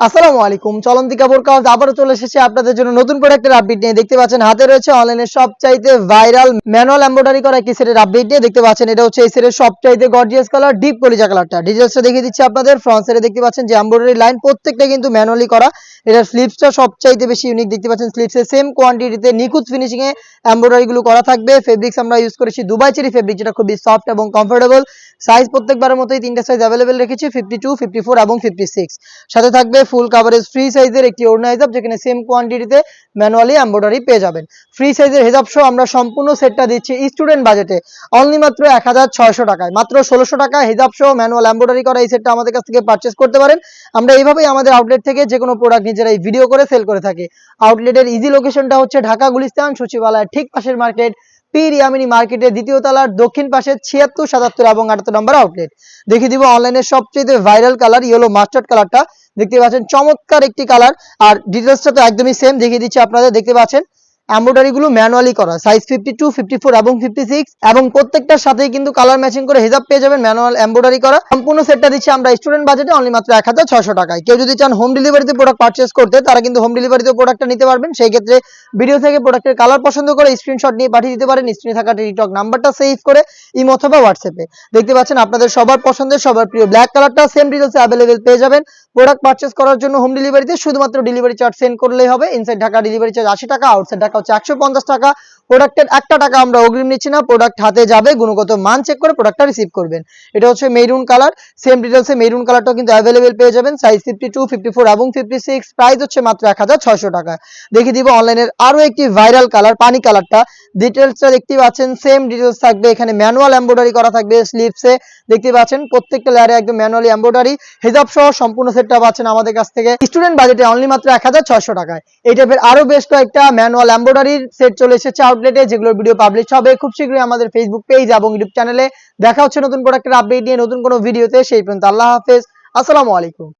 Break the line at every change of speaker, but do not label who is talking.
আসসালামু আলাইকুম। চলন্তি কাপড় কাজ আবারও চলে এসেছে আপনাদের জন্য নতুন প্রোডাক্টের আপডেট নিয়ে। দেখতে পাচ্ছেন, হাতে রয়েছে অনলাইনে সবচাইতে ভাইরাল ম্যানুয়াল এমব্রয়ডারি করা একটি সেটের আপডেট নিয়ে। দেখতে পাচ্ছেন, এটা হচ্ছে এই সেটের সবচাইতে গর্জিয়াস কালার ডিপ কলিজা কালারটা ডিটেলসটা দেখিয়ে দিচ্ছি আপনাদের। ফ্রন্ট সাইডে দেখতে পাচ্ছেন যে এমব্রয়ডারি লাইন প্রত্যেকটা কিন্তু ম্যানুয়ালি করা। এটার স্লিপসটা সবচাইতে বেশি ইউনিক দেখতে পাচ্ছেন। স্লিপসে সেম কোয়ান্টিটিতে নিখুঁত ফিনিশিং এ এমব্রয়ডারি গুলো করা থাকবে। ফেব্রিক্স আমরা ইউজ করেছি দুবাই চেরি ফেব্রিক যেটা খুবই সফট এবং কমফোর্টেবল সাইজ প্রত্যেকবারের মতোই তিনটা সাইজ অ্যাভেলেবেল রেখেছি ফিফটি টু ফিফটি ফোর এবং ফিফটি সিক্স সাথে থাকবে ফুল কাভারেজ ফ্রি সাইজের একটি ওড়না হিজাব যেখানে সেম কোয়ান্টিটিতে ম্যানুয়ালি এমব্রয়ডারি পেয়ে যাবেন। ফ্রি সাইজের হেজাব সহ আমরা সম্পূর্ণ সেটটা দিচ্ছি স্টুডেন্ট বাজেটে অনলি মাত্র এক হাজার ছয়শো টাকায়। মাত্র ষোলোশো টাকা হেজাব সহ ম্যানুয়াল এমব্রয়ডারি করা এই সেটটা আমাদের কাছ থেকে পারচেস করতে পারেন। আমরা এইভাবেই আমাদের আউটলেট থেকে যে কোনো প্রোডাক্ট নিজেরাই ভিডিও করে সেল করে থাকি। আউটলেটের ইজি লোকেশনটা হচ্ছে ঢাকা, গুলিস্তান, সচিবালয়ের ঠিক পাশের মার্কেট পীর ইয়ামিনী মার্কেটের দ্বিতীয় তলার দক্ষিণ পাশে ছিয়াত্তর, সাতাত্তর এবং আটাত্তর নম্বর আউটলেট দেখিয়ে দিব অনলাইনে সবচেয়ে ভাইরাল কালার ইয়েলো মাস্টার্ড কালারটা দেখতে পাচ্ছেন চমৎকার একটি কালার আর ডিটেলসটা তো একদমই সেম দেখিয়ে দিচ্ছি আপনাদের। দেখতে পাচ্ছেন এমব্রয়ডারি গুলো ম্যানুয়ালি করা। Size fifty two fifty four এবং ফিফটি সিক্স এবং প্রত্যেকটার সাথেই কিন্তু কালার ম্যাচিং করে হেজাব পেয়ে যাবেন ম্যানুয়াল এমব্রয়ডারি করা। সম্পূর্ণ সেটটা দিচ্ছি আমরা স্টুডেন্ট বাজেটে অনলি মাত্র এক হাজার ছয়শো টাকায়। কেউ যদি চান হোম ডেলিভারিতে প্রোডাক্ট পারচেস করতে, তারা কিন্তু হোম ডেলিভারিতে প্রোডাক্টটা নিতে পারবেন। সেই ক্ষেত্রে ভিডিও থেকে প্রোডাক্টের কালার পছন্দ করে স্ক্রিনশট নিয়ে পাঠিয়ে দিতে পারেন। স্ক্রিনে থাকা টিকটক নাম্বারটা সেভ করে ইমো অথবা হোয়াটসঅ্যাপে দেখতে পাচ্ছেন আপনাদের সবার পছন্দের, সবার প্রিয় ব্ল্যাক কালারটা সেম ডিটেলসে অ্যাভেলেবেল পেয়ে যাবেন। প্রোডাক্ট পারচেস করার জন্য হোম ডেলিভারিতে শুধুমাত্র ডেলিভারি চার্জ সেন্ড করলেই হবে। ইনসাইড ঢাকা ডেলিভারি চার্জ আশি টাকা আউটসাইড ঢাকা হচ্ছে একশো পঞ্চাশ টাকা। প্রোডাক্টের একটা টাকা আমরা অগ্রিম নিচ্ছি না প্রোডাক্ট হাতে যাবে, গুণগত মান চেক করে প্রোডাক্টটা রিসিভ করবেন। এটা হচ্ছে মেরুন কালার সেম ডিটেলসে মেরুন কালারটাও কিন্তু অ্যাভেলেবেল পেয়ে যাবেন। Size fifty two fifty four এবং ফিফটি সিক্স প্রাইস হচ্ছে মাত্র এক হাজার ছয়শো টাকা। দেখিয়ে দিব অনলাইনের আরও একটি ভাইরাল কালার পানি কালারটা ডিটেলসটা দেখতে পাচ্ছেন সেম ডিটেলস থাকবে, এখানে ম্যানুয়াল এমব্রয়ডারি করা থাকবে স্লিপসে দেখতে পাচ্ছেন, প্রত্যেকটা লেয়ারে একদম ম্যানুয়ালি এমব্রয়ডারি হেজাব সহ সম্পূর্ণ সেটটা পাচ্ছেন আমাদের কাছ থেকে। স্টুডেন্ট বাজেটে অনলি মাত্র এক হাজার ছয়শো টাকায়। এই টাইপের আরও বেশ কয়েকটা ম্যানুয়াল এমব্রয়ডারির সেট চলে এসেছে আউটলেটে যেগুলোর ভিডিও পাবলিশ হবে খুব শীঘ্রই আমাদের ফেসবুক পেজ এবং ইউটিউব চ্যানেলে দেখা হচ্ছে নতুন প্রোডাক্টের আপডেট নিয়ে নতুন কোনো ভিডিওতে সেই পর্যন্ত আল্লাহ হাফেজ। আসসালামু আলাইকুম।